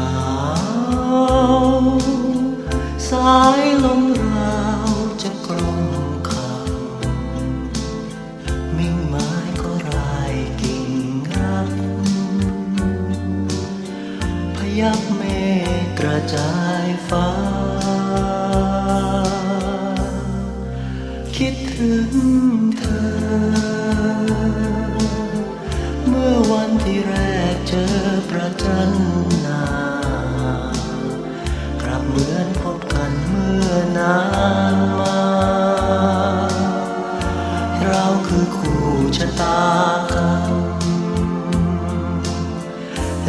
าวสายลมร กระจายฟ้า คิดถึงเธอ เมื่อวันที่แรกเจอประจันหนากลับเหมือนพบกันเมื่อนานมา เราคือคู่ชะตา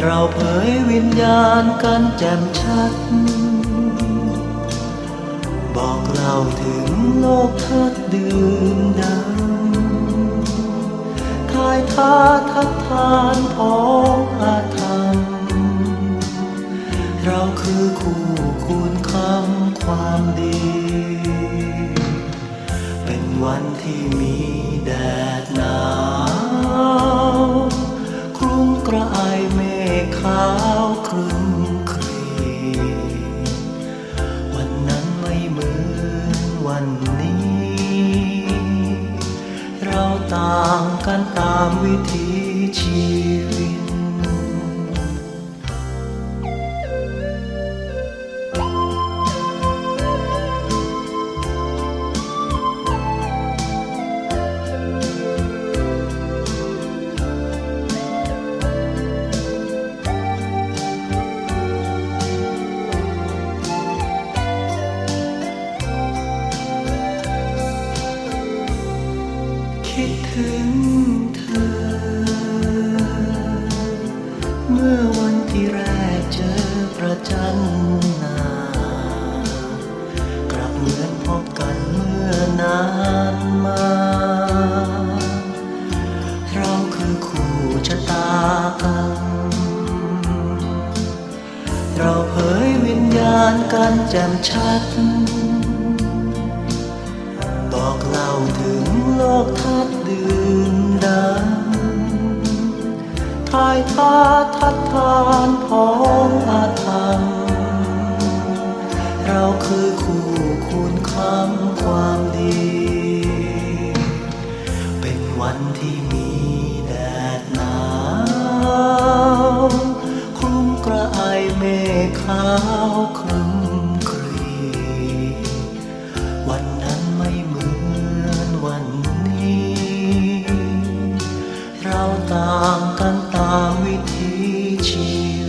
เราเผยวิญญาณกันแจ่มชัด บอกเราถึงโลกทัดดื่มดำทายทาทัดทานพองามวิถีชีวิต คิดถึง เราเผยวิญญาณกันแจ่มชัด บอกเล่าถึงโลกทัดดื่นดำทายทาทัดทานพองอาธรรม เราคือคู่คุณคำาวครึ้มครีวันนั้นไม่เหมือนวันนี้ เราต่างกันตามวิถีชีวิ